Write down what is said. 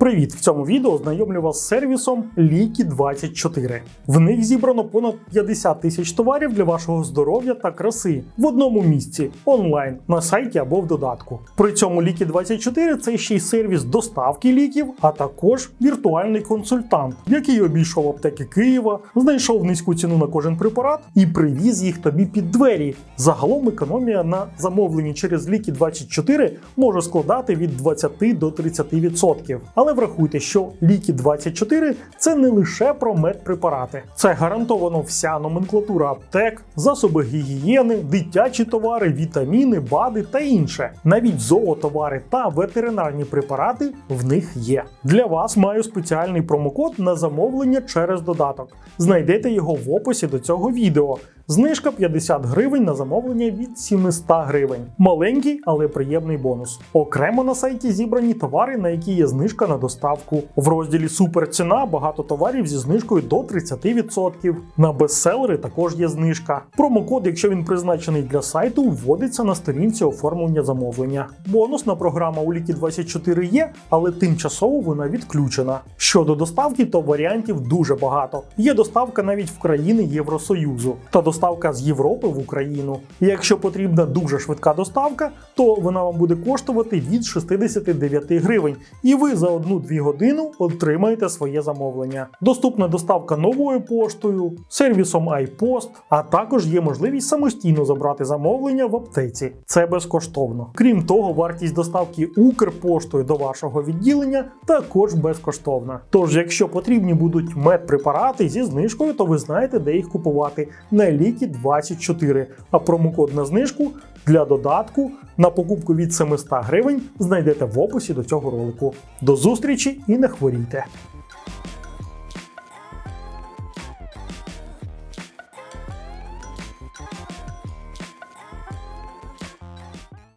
Привіт! В цьому відео знайомлю вас з сервісом Ліки24. В них зібрано понад 50 тисяч товарів для вашого здоров'я та краси в одному місці онлайн на сайті або в додатку. При цьому Ліки24 це ще й сервіс доставки ліків, а також віртуальний консультант, який обійшов аптеки Києва, знайшов низьку ціну на кожен препарат і привіз їх тобі під двері. Загалом економія на замовленні через Ліки24 може складати від 20 до 30%. Але врахуйте, що ліки 24 це не лише про медпрепарати, це гарантовано вся номенклатура аптек, засоби гігієни, дитячі товари, вітаміни, БАДи та інше. Навіть зоотовари та ветеринарні препарати в них є. Для вас маю спеціальний промокод на замовлення через додаток. Знайдете його в описі до цього відео. Знижка 50 гривень на замовлення від 700 гривень. Маленький, але приємний бонус. Окремо на сайті зібрані товари, на які є знижка на доставку. В розділі Суперціна багато товарів зі знижкою до 30%. На бестселери також є знижка. Промокод, якщо він призначений для сайту, вводиться на сторінці оформлення замовлення. Бонусна програма у Лікі 24 є, але тимчасово вона відключена. Щодо доставки, то варіантів дуже багато. Є доставка навіть в країни Євросоюзу та доставка з Європи в Україну. І якщо потрібна дуже швидка доставка, то вона вам буде коштувати від 69 гривень, і ви за 1-2 годину отримаєте своє замовлення. Доступна доставка новою поштою, сервісом iPost, а також є можливість самостійно забрати замовлення в аптеці. Це безкоштовно. Крім того, вартість доставки Укрпоштою до вашого відділення також безкоштовна. Тож, якщо потрібні будуть медпрепарати зі знижкою, то ви знаєте, де їх купувати на ліки 24, а промокод на знижку для додатку на покупку від 700 гривень знайдете в описі до цього ролику. До зустрічі і не хворійте!